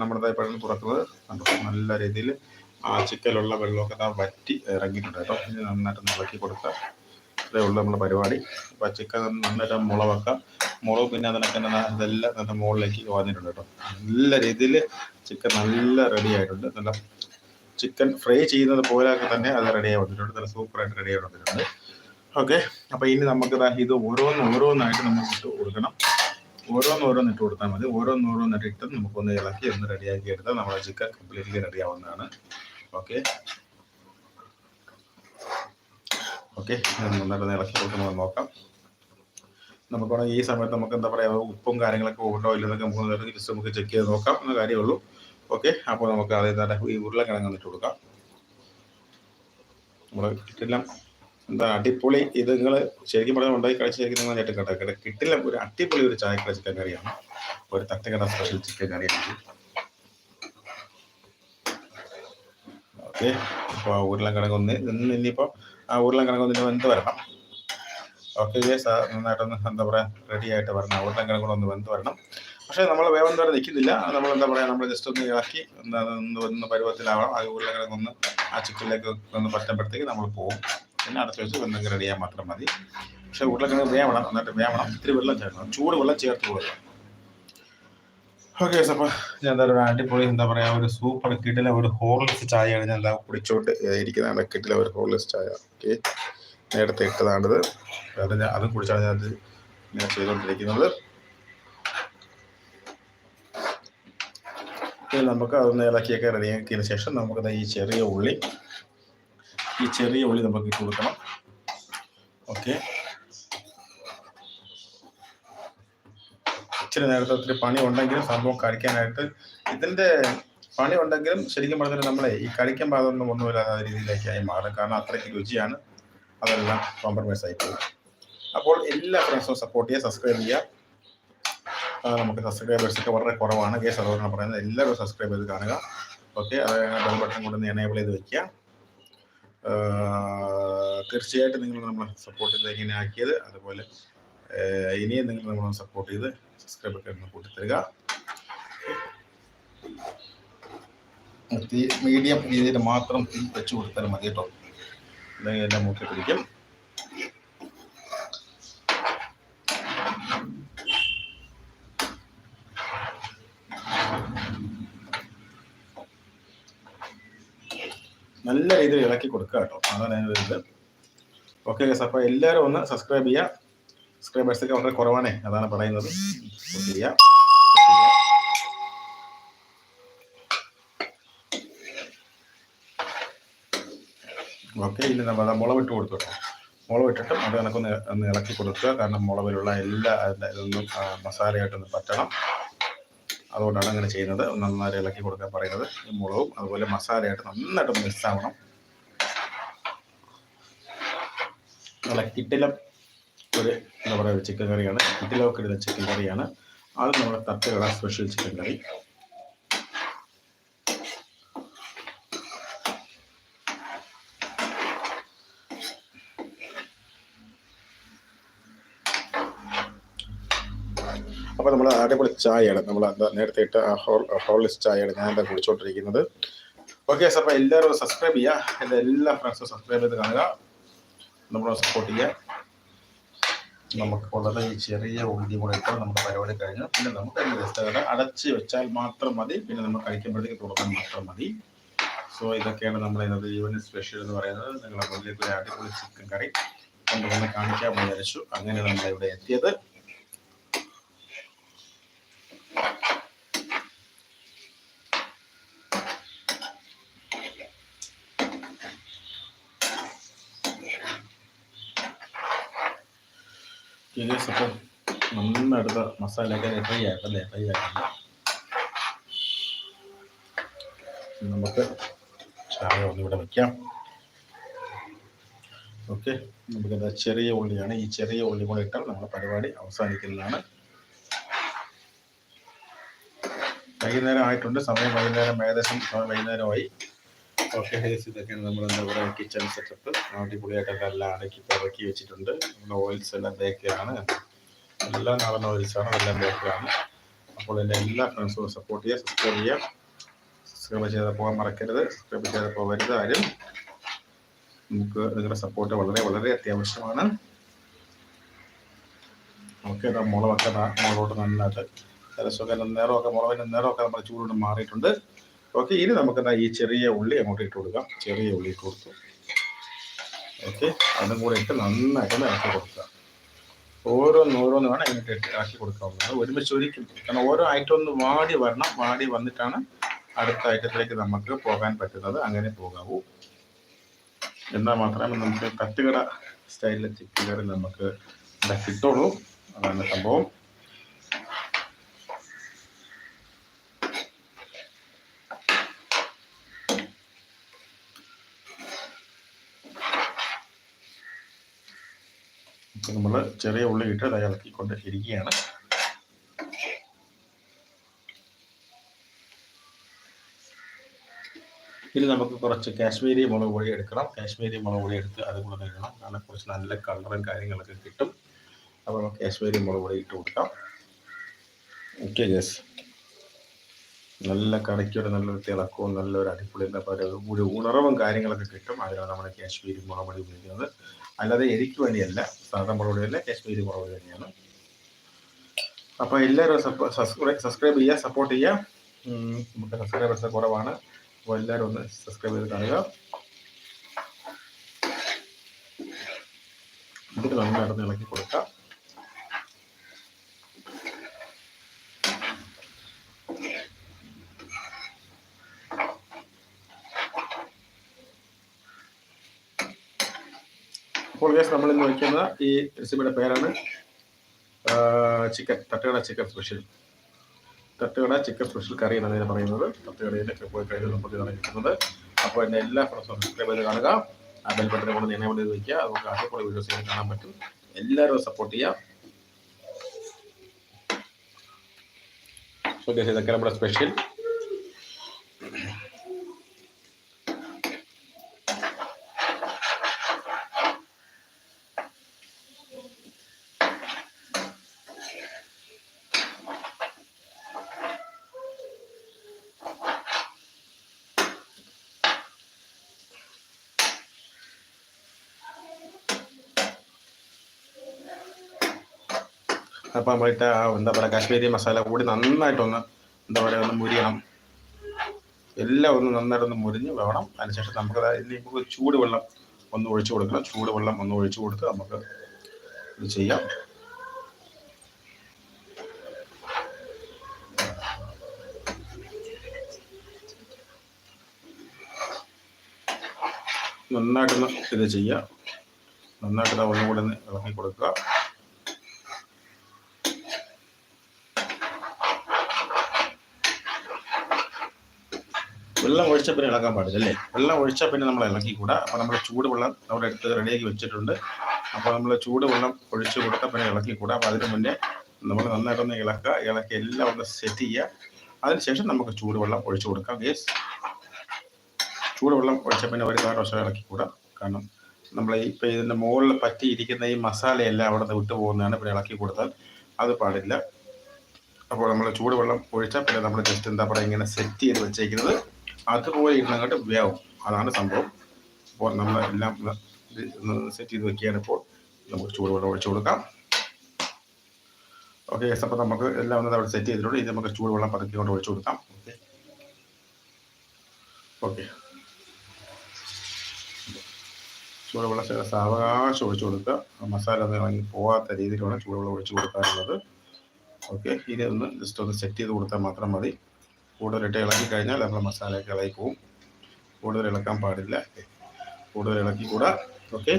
നമ്മുടെ പെട്ടെന്ന് തുറക്കുന്നത് കണ്ടോ? നല്ല രീതിയിൽ ആ ചിക്കലുള്ള വെള്ളമൊക്കെ ദാ വറ്റി ഇറങ്ങിയിട്ടുണ്ട് കേട്ടോ. ഇനി നന്നായിട്ട് ഇളക്കി കൊടുക്കുക ഇതേ ഉള്ളൂ നമ്മുടെ പരിപാടി. അപ്പോൾ ചിക്കൻ നന്നായിട്ട് മുളകൊക്കെ മുളക് പിന്നെ അതിനൊക്കെ ഇതെല്ലാം നല്ല മുകളിലേക്ക് വന്നിട്ടുണ്ട് കേട്ടോ. നല്ല രീതിയിൽ ചിക്കൻ നല്ല റെഡി ആയിട്ടുണ്ട്. നല്ല ചിക്കൻ ഫ്രൈ ചെയ്യുന്നത് പോലെയൊക്കെ തന്നെ അത് റെഡി ആയി വന്നിട്ടുണ്ട്. നല്ല സൂപ്പറായിട്ട് റെഡി ആയി വന്നിട്ടുണ്ട്. ഓക്കെ അപ്പോൾ ഇനി നമുക്ക് ഇത് ഓരോന്ന് ഓരോന്നായിട്ട് നമുക്ക് കൊടുക്കണം. ഓരോന്ന് ഓരോന്ന് ഇട്ട് കൊടുത്താൽ മതി. ഓരോന്ന് ഓരോന്നിട്ട് ഇട്ട് നമുക്കൊന്ന് ഇളക്കി ഒന്ന് റെഡിയാക്കി എടുത്താൽ നമ്മുടെ ചിക്കൻ കംപ്ലീറ്റ്ലി റെഡി ആവുന്നതാണ്. ഓക്കെ ഓക്കെ നന്നായിട്ട് ഇളക്കി കൊടുക്കുന്നത് നോക്കാം. നമുക്ക് ഈ സമയത്ത് നമുക്ക് എന്താ പറയുക ഉപ്പും കാര്യങ്ങളൊക്കെ ഉണ്ടോ ഇല്ലെന്നൊക്കെ നമുക്ക് ജസ്റ്റ് നമുക്ക് ചെക്ക് ചെയ്ത് നോക്കാം എന്ന കാര്യമുള്ളൂ. ഓക്കെ അപ്പോൾ നമുക്ക് അതേ തന്നെ ഈ ഉരുളക്കിഴങ്ങ് ഇട്ട് കൊടുക്കാം. നമ്മൾ കിട്ടില്ല എന്താ അടിപൊളി ഇത് നിങ്ങൾ ശരിക്കും പറഞ്ഞാൽ ഉണ്ടായി കഴിച്ച് ശരിക്കും നിങ്ങൾ ഞെട്ടും കേട്ടോ. കേട്ടോ കിട്ടില്ല ഒരു അടിപൊളി ഒരു ചായക്കട ചിക്കൻ കറിയാണ് ഒരു തട്ടുകട സ്പെഷ്യൽ ചിക്കൻ കറിയാണ് ഓക്കെ. അപ്പോൾ ഉരുളക്കിഴങ്ങ് ഒന്ന് ഇന്ന് ഇനിയിപ്പോൾ ആ ഉരുളക്കിഴങ്ങ് ഒന്ന് വെന്ത് വരണം. ഓക്കെ സാർ നന്നായിട്ടൊന്ന് എന്താ പറയുക റെഡി ആയിട്ട് വരണം. ഉരുളക്കിഴങ്ങ് കൂടെ ഒന്ന് വെന്ത് വരണം. പക്ഷേ നമ്മൾ വേവം വരെ നിൽക്കുന്നില്ല നമ്മൾ എന്താ പറയുക നമ്മൾ ജസ്റ്റ് ഒന്ന് ഇളക്കി എന്താ ഒന്ന് ഒന്ന് പരുവത്തിലാവണം. ആ ഉരുളക്കിഴങ്ങ് ഒന്ന് ആ ചിക്കനിലേക്ക് ഒന്ന് പറ്റുമ്പോഴത്തേക്ക് നമ്മൾ പോകും പിന്നെ അടുത്ത വെച്ച് വെന്തെങ്കിൽ ചെയ്യാൻ മാത്രം മതി. പക്ഷേ ഉരുളക്കിഴങ്ങ് വേവണം എന്നിട്ട് വേവണം. ഇത്തിരി വെള്ളം ചേർക്കണം. ചൂട് വെള്ളം ചേർത്ത് കൊടുക്കണം. ഓക്കെ അപ്പോൾ ഞാൻ എന്താ പറയുക അടിപൊളി എന്താ പറയുക ഒരു സൂപ്പർ കിഡില ഒരു ഹോർലിക്സ് ചായയാണ് ഞാൻ എന്താ കുടിച്ചോണ്ട് ഇരിക്കുന്നതാണ് കിട്ടിലെ ഒരു ഹോർലിക്സ് ചായ. ഓക്കെ നേരത്തെ ഇട്ടതാണിത്. അത് ഞാൻ അതും കുടിച്ചാണ് ഞാനത് ഇങ്ങനെ ചെയ്തുകൊണ്ടിരിക്കുന്നത്. നമുക്ക് അതൊന്ന് ഇളക്കിയൊക്കെ റെഡിയാക്കിയതിന് ശേഷം നമുക്ക് ഈ ചെറിയ ഉള്ളി ഈ ചെറിയ ഉള്ളി നമുക്ക് ഇട്ട് കൊടുക്കണം. ഓക്കെ ഇച്ചിരി നേരത്തെ ഒത്തിരി പണി ഉണ്ടെങ്കിലും സംഭവം കഴിക്കാനായിട്ട് ഇതിന്റെ പണി ഉണ്ടെങ്കിലും ശരിക്കും പറഞ്ഞാൽ നമ്മളെ ഈ കഴിക്കാൻ പാതൊന്നും ഒന്നുമില്ലാത്ത രീതിയിലേക്കായി മാറും. കാരണം അത്രയ്ക്ക് രുചിയാണ്. അതെല്ലാം കോംപ്രമൈസ് ആയി പോകും. അപ്പോൾ എല്ലാ ഫ്രണ്ട്സും സപ്പോർട്ട് ചെയ്യുക സബ്സ്ക്രൈബ് ചെയ്യുക. നമുക്ക് സബ്സ്ക്രൈബേഴ്സ് ഒക്കെ വളരെ കുറവാണ്. കേസ് അതുകൊണ്ടാണ് പറയുന്നത് എല്ലാവരും സബ്സ്ക്രൈബ് ചെയ്ത് കാണുക. ഓക്കെ ബെൽ ബട്ടൺ കൊണ്ടൊന്ന് എനേബിൾ ചെയ്ത് വെക്കുക. തീർച്ചയായിട്ടും നിങ്ങൾ നമ്മളെ സപ്പോർട്ട് ചെയ്ത് ഇങ്ങനെ ആക്കിയത്. അതുപോലെ ഇനിയും നിങ്ങൾ നമ്മളെ സപ്പോർട്ട് ചെയ്ത് സബ്സ്ക്രൈബ് ഒക്കെ ഒന്ന് കൂട്ടിത്തരിക. മീഡിയം രീതിയിൽ മാത്രം തീ വെച്ച് കൊടുത്താൽ മതി കേട്ടോ. എന്നെ എല്ലാം മൂക്കി പിടിക്കും. നല്ല രീതിയിൽ ഇളക്കി കൊടുക്കുക കേട്ടോ അതാണ് അതിന്റെ ഇത് ഓക്കെ ഗസ് അപ്പോൾ എല്ലാവരും ഒന്ന് സബ്സ്ക്രൈബ് ചെയ്യുക സബ്സ്ക്രൈബേഴ്സൊക്കെ വളരെ കുറവാണേ അതാണ് പറയുന്നത് ഓക്കെ ഇനി നമ്മൾ മുളവിട്ട് കൊടുത്തു കേട്ടോ മുളവിട്ടിട്ടും അത് കണക്കൊന്ന് ഒന്ന് ഇളക്കി കൊടുക്കുക കാരണം മുളവിലുള്ള എല്ലാ ഇതൊന്നും മസാലയായിട്ടൊന്ന് പറ്റണം അതുകൊണ്ടാണ് അങ്ങനെ ചെയ്യുന്നത്. നന്നായി ഇളക്കി കൊടുക്കാൻ പറയുന്നത്. മുളകും അതുപോലെ മസാലയായിട്ട് നന്നായിട്ട് മിക്സ് ആവണം നല്ല കിട്ടിലം ഒരു എന്താ പറയുക ചിക്കൻ കറിയാണ്. കിട്ടിലൊക്കെ ഇടുന്ന ചിക്കൻ കറിയാണ്. അത് നമ്മുടെ തട്ടുകട സ്പെഷ്യൽ ചിക്കൻ കറി. അപ്പോൾ നമ്മൾ അടിപൊളി ചായയാണ്. നമ്മൾ നേരത്തെ ഇട്ട ഹോൾ ചായയാണ് ഞാൻ എന്താ കുടിച്ചോണ്ടിരിക്കുന്നത് ഓക്കെ അപ്പോൾ എല്ലാവരും സബ്സ്ക്രൈബ് ചെയ്യുക എന്റെ എല്ലാ ഫ്രണ്ട്സും സബ്സ്ക്രൈബ് ചെയ്ത് കാണുക. നമ്മളെ സപ്പോർട്ട് ചെയ്യുക നമുക്ക് വളരെ ഈ ചെറിയ ഉള്ളി കൂടെ ഇട്ട് നമ്മുടെ പരിപാടി കഴിഞ്ഞു. പിന്നെ നമുക്ക് അതിന്റെ രസകര അടച്ച് വെച്ചാൽ മാത്രം മതി. പിന്നെ നമ്മൾ കഴിക്കുമ്പോഴത്തേക്ക് തുറക്കാൻ മാത്രം മതി. സോ ഇതൊക്കെയാണ് നമ്മൾ ഇന്നത്തെ ഈവനിങ് സ്പെഷ്യൽ എന്ന് പറയുന്നത്. നിങ്ങളെ മുന്നിലേക്ക് ഒരു അടിപൊളി ചിക്കൻ കറി കൊണ്ടുവന്ന് കാണിക്കാൻ വിചാരിച്ചു. അങ്ങനെ നമ്മൾ ഇവിടെ എത്തിയത്. ഗൈസ് അപ്പം നന്നെടുത്ത മസാലയൊക്കെ ഫ്രൈ ആക്കല്ലേ ഫ്രൈ ആക്കണ്ട നമുക്ക് ചായ ഒന്നിവിടെ വയ്ക്കാം ഓക്കെ നമുക്കത് ചെറിയ ഉള്ളിയാണ്. ഈ ചെറിയ ഉള്ളി കൂടെ ഇട്ടാൽ നമ്മുടെ പരിപാടി അവസാനിക്കുന്നതാണ്. വൈകുന്നേരം ആയിട്ടുണ്ട്. സമയം വൈകുന്നേരം ഏകദേശം വൈകുന്നേരമായി. ഓക്കെ ഹൈസ് ഇതൊക്കെയാണ് നമ്മൾ എന്താ പറയുക കിച്ചൺ സെറ്റപ്പ് അടിപൊളിയായിട്ടൊക്കെ എല്ലാം അടക്കി പിറക്കി വെച്ചിട്ടുണ്ട്. നമ്മുടെ ഓയിൽസ് എല്ലാം ബേക്കറാണ് എല്ലാം നടന്ന ഓയിൽസാണ് എല്ലാം ബേക്കറാണ് അപ്പോൾ എന്റെ എല്ലാ ഫ്രണ്ട്സും സപ്പോർട്ട് ചെയ്യുക സബ്സ്ക്രൈബ് ചെയ്യുക. സബ്സ്ക്രൈബ് ചെയ്ത് പോകാൻ മറക്കരുത്. സബ്സ്ക്രൈബ് ചെയ്ത് പോകരുത് ആരും നമുക്ക് നിങ്ങളുടെ സപ്പോർട്ട് വളരെ വളരെ അത്യാവശ്യമാണ്. ഓക്കെ മുളകൊക്കെ മുളകോട്ട് നന്നായിട്ട് രസമൊക്കെ നേരമൊക്കെ മുളകിന്റെ നേരമൊക്കെ നമ്മുടെ ചൂടുകൊണ്ട് മാറിയിട്ടുണ്ട്. ഓക്കെ ഇനി നമുക്ക് എന്നാൽ ഈ ചെറിയ ഉള്ളി അങ്ങോട്ട് ഇട്ട് കൊടുക്കാം. ചെറിയ ഉള്ളി ഇട്ട് കൊടുത്തു. ഓക്കെ അതും കൂടെ ഇട്ട് നന്നായിട്ടൊന്ന് ഇറക്കി കൊടുക്കുക. ഓരോന്ന് ഓരോന്ന് വേണം ഇങ്ങോട്ട് ഇറക്കി കൊടുക്കാവുന്നത്. ഒരുമിച്ച് ഒരിക്കലും കാരണം ഓരോ ഐറ്റം ഒന്ന് വാടി വരണം. വാടി വന്നിട്ടാണ് അടുത്ത ഐറ്റത്തിലേക്ക് നമുക്ക് പോകാൻ പറ്റുന്നത്. അങ്ങനെ പോകാവൂ. എന്നാൽ മാത്രമേ നമുക്ക് തട്ടുകട സ്റ്റൈലിലെ ചിക്കൻ കറി നമുക്ക് കിട്ടുള്ളൂ. അതാണ് സംഭവം. നമ്മൾ ചെറിയ ഉള്ളി ഇട്ട് അത് ഇളക്കിക്കൊണ്ട് ഇരിക്കുകയാണ്. ഇനി നമുക്ക് കുറച്ച് കാശ്മീരി മുളക് പൊടി എടുക്കണം. കാശ്മീരി മുളക് പൊടി എടുത്ത് അത് കൂടെ ഇടണം. കാരണം കുറച്ച് നല്ല കളറും കാര്യങ്ങളൊക്കെ കിട്ടും. അപ്പോൾ കാശ്മീരി മുളക് പൊടി ഇട്ട് കൊടുക്കാം. ഓക്കെ ഗസ് നല്ല കടയ്ക്കൊരു നല്ലൊരു തിളക്കവും നല്ലൊരു അടിപൊളി ഒരു ഉണർവും കാര്യങ്ങളൊക്കെ കിട്ടും. അതിനാണ് നമ്മുടെ കാശ്മീരി മുളക് പൊടി ഉപയോഗിക്കുന്നത്. അല്ലാതെ എരിക്ക് വേണ്ടിയല്ല. സാധാരണ മുളക് അല്ല കാശ്മീരി മുളക് പൊടി തന്നെയാണ്. അപ്പോൾ എല്ലാവരും സബ്സ്ക്രൈബ് സബ്സ്ക്രൈബ് ചെയ്യുക സപ്പോർട്ട് ചെയ്യുക. നമുക്ക് സബ്സ്ക്രൈബേഴ്സ് കുറവാണ്. അപ്പോൾ എല്ലാവരും ഒന്ന് സബ്സ്ക്രൈബ് ചെയ്ത് കാണുക. ഇതിൽ നന്നായിട്ട് ഇളക്കി കൊടുക്കാം അപ്പോൾ ഗസ് നമ്മൾ ഇന്ന് വയ്ക്കുന്ന ഈ റെസിപ്പിയുടെ പേരാണ് ചിക്കൻ തട്ടുകട ചിക്കൻ സ്പെഷ്യൽ. തട്ടുകട ചിക്കൻ സ്പെഷ്യൽ കറി എന്നാണ് ഇതിനെ പറയുന്നത്. തട്ടുകടയിലെ നമുക്ക് ഇതാണ് കിട്ടുന്നത്. അപ്പോൾ എന്റെ എല്ലാ ഫ്രണ്ട്സും സബ്സ്ക്രൈബ് ചെയ്ത് കാണുക. ആ ബെൽ ബട്ടനെ കൊണ്ട് നിന്നെ കൊണ്ട് വയ്ക്കുക നമുക്ക് അതേപോലെ വീഡിയോസ് കാണാൻ പറ്റും. എല്ലാവരും സപ്പോർട്ട് ചെയ്യാം. ഇതൊക്കെ നമ്മുടെ സ്പെഷ്യൽ അപ്പോൾ നമ്മളിട്ട് എന്താ പറയുക കാശ്മീരി മസാല കൂടി നന്നായിട്ടൊന്ന് എന്താ പറയുക ഒന്ന് മുരിയണം. എല്ലാം ഒന്ന് നന്നായിട്ടൊന്ന് മുരിഞ്ഞ് വേണം. അതിനുശേഷം നമുക്ക് ഇനിയിപ്പോൾ ചൂടുവെള്ളം ഒന്ന് ഒഴിച്ചു കൊടുക്കണം. ചൂടുവെള്ളം ഒന്ന് ഒഴിച്ചു കൊടുത്ത് നമുക്ക് ഇത് ചെയ്യാം. നന്നായിട്ടൊന്ന് ഇത് ചെയ്യാം. നന്നായിട്ട് ഒന്നും കൂടെ ഒന്ന് ഇളക്കി കൊടുക്കുക. വെള്ളം ഒഴിച്ച പിന്നെ ഇളക്കാൻ പാടില്ല അല്ലേ? വെള്ളം ഒഴിച്ചാൽ പിന്നെ നമ്മൾ ഇളക്കിക്കൂടാ. അപ്പോൾ നമ്മൾ ചൂടുവെള്ളം നമ്മുടെ അടുത്ത് റെഡിയാക്കി വെച്ചിട്ടുണ്ട്. അപ്പോൾ നമ്മൾ ചൂടുവെള്ളം ഒഴിച്ച് കൊടുത്താൽ പിന്നെ ഇളക്കിക്കൂടാ. അപ്പോൾ അതിന് മുന്നേ നമ്മൾ നന്നായിട്ടൊന്ന് ഇളക്കുക. ഇളക്കി എല്ലാം ഒന്ന് സെറ്റ് ചെയ്യുക. അതിനുശേഷം നമുക്ക് ചൂടുവെള്ളം ഒഴിച്ചു കൊടുക്കാം ഗ്യാസ് ചൂടുവെള്ളം ഒഴിച്ച പിന്നെ ഒരു വർഷം ഇളക്കിക്കൂടാ. കാരണം നമ്മൾ ഈ ഇപ്പം ഇതിന്റെ മുകളിൽ പറ്റിയിരിക്കുന്ന ഈ മസാലയെല്ലാം അവിടെ നിന്ന് വിട്ടു പോകുന്നതാണ് പിന്നെ ഇളക്കി കൊടുത്താൽ അത് പാടില്ല. അപ്പോൾ നമ്മൾ ചൂടുവെള്ളം ഒഴിച്ചാൽ പിന്നെ നമ്മൾ ജസ്റ്റ് എന്താ പറയുക ഇങ്ങനെ സെറ്റ് ചെയ്ത് വെച്ചേക്കുന്നത്. അതുപോലെ ഇരുന്നങ്ങോട്ട് വേവും. അതാണ് സംഭവം. അപ്പോൾ നമ്മൾ എല്ലാം സെറ്റ് ചെയ്ത് വെക്കുകയാണ് ഇപ്പോൾ. നമുക്ക് ചൂടുവെള്ളം ഒഴിച്ചു കൊടുക്കാം. ഓക്കെ യെസ് അപ്പോൾ നമുക്ക് എല്ലാം ഒന്ന് അവിടെ സെറ്റ് ചെയ്തിട്ടുണ്ട്. ഇത് നമുക്ക് ചൂടുവെള്ളം പതുക്കി കൊണ്ട് ഒഴിച്ചു കൊടുക്കാം. ഓക്കെ ഓക്കെ ചൂടുവെള്ളം സാവകാശം ഒഴിച്ചു കൊടുക്കുക. മസാല ഒന്നും ഇറങ്ങി പോകാത്ത രീതിയിലാണ് ചൂടുവെള്ളം ഒഴിച്ചു കൊടുക്കാറുള്ളത്. ഓക്കെ ഇനി ഒന്ന് ജസ്റ്റ് ഒന്ന് സെറ്റ് ചെയ്ത് കൊടുത്താൽ മാത്രം മതി. കൂടുതലിട്ട് ഇളക്കി കഴിഞ്ഞാൽ നമ്മുടെ മസാലയൊക്കെ ഇളകി പോവും. കൂടുതൽ ഇളക്കാൻ പാടില്ല. കൂടുതൽ ഇളക്കി കൂടാ. ഓക്കെ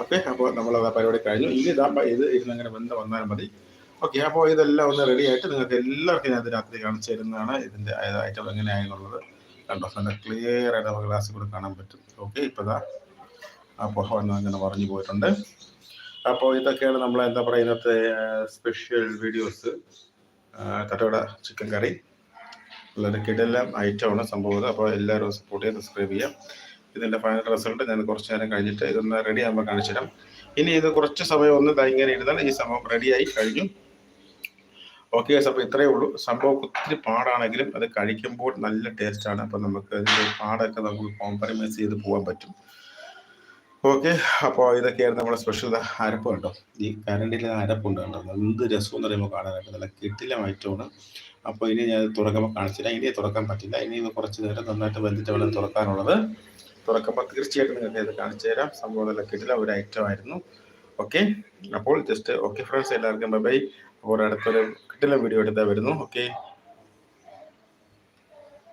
ഓക്കെ അപ്പോൾ നമ്മൾ പരിപാടി കഴിഞ്ഞു. ഇനി ഇതാ ഇത് ഇരുന്നങ്ങനെ ബന്ധം വന്നാൽ മതി. ഓക്കെ അപ്പോൾ ഇതെല്ലാം ഒന്ന് റെഡി ആയിട്ട് നിങ്ങൾക്ക് എല്ലാവർക്കും ഞാൻ രാത്രി കാണിച്ചു തരുന്നതാണ്. ഇതിന്റെ ഐറ്റം എങ്ങനെയാണെന്നുള്ളത് കണ്ടോ? നല്ല ക്ലിയർ ആയിട്ട് നമുക്ക് ഗ്ലാസ് കൂടെ കാണാൻ പറ്റും. ഓക്കെ ഇപ്പോൾ ഇതാ ആ പുഹ വന്ന് അങ്ങനെ പറഞ്ഞു പോയിട്ടുണ്ട്. അപ്പോൾ ഇതൊക്കെയാണ് നമ്മൾ എന്താ പറയുക ഇന്നത്തെ സ്പെഷ്യൽ വീഡിയോസ് തട്ടോട ചിക്കൻ കറി വളരെ കിടെല്ലാം ഐറ്റമാണ് സംഭവം. അപ്പോൾ എല്ലാവരും സപ്പോർട്ട് ചെയ്ത് സബ്സ്ക്രൈബ് ചെയ്യാം. ഇതിന്റെ ഫൈനൽ റിസൾട്ട് ഞാൻ കുറച്ച് നേരം കഴിഞ്ഞിട്ട് ഇതൊന്ന് റെഡി ആകുമ്പോൾ കാണിച്ചു തരാം. ഇനി ഇത് കുറച്ച് സമയം ഒന്ന് ഇങ്ങനെ ഇരുന്നാൽ ഈ സംഭവം റെഡിയായി കഴിഞ്ഞു. ഓക്കെ ഗൈസ് അപ്പോൾ ഇത്രയേ ഉള്ളൂ. സംഭവം ഒത്തിരി പാടാണെങ്കിലും അത് കഴിക്കുമ്പോൾ നല്ല ടേസ്റ്റാണ് അപ്പോൾ നമുക്ക് അതിന്റെ പാടൊക്കെ നമുക്ക് കോംപ്രമൈസ് ചെയ്ത് പോകാൻ പറ്റും. ഓക്കെ അപ്പോൾ ഇതൊക്കെയായിരുന്നു നമ്മുടെ സ്പെഷ്യൽ അരപ്പ് കേട്ടോ ഈ കരണ്ടിൽ അരപ്പുണ്ട് കേട്ടോ എന്ത് രസം എന്ന് പറയുമ്പോൾ കാണാനായിട്ട് നല്ല കിട്ടില്ല ഐറ്റമാണ് അപ്പോൾ ഇനി ഞാൻ തുറക്കുമ്പോൾ കാണിച്ചില്ല. ഇനി തുറക്കാൻ പറ്റില്ല. ഇനി കുറച്ച് നേരം നന്നായിട്ട് വെന്തിട്ട് തുറക്കാനുള്ളത്. തുറക്കുമ്പോൾ തീർച്ചയായിട്ടും നിങ്ങൾക്ക് ഇത് കാണിച്ചു തരാം. സംഭവം നല്ല കിട്ടില്ല ഒരു ഐറ്റം ആയിരുന്നു. ഓക്കെ അപ്പോൾ ജസ്റ്റ് ഓക്കെ ഫ്രണ്ട്സ് എല്ലാവർക്കും ബൈ ബൈ അപ്പോൾ അടുത്തൊരു കിട്ടില്ല വീഡിയോ എടുത്താൽ വരുന്നു. ഓക്കെ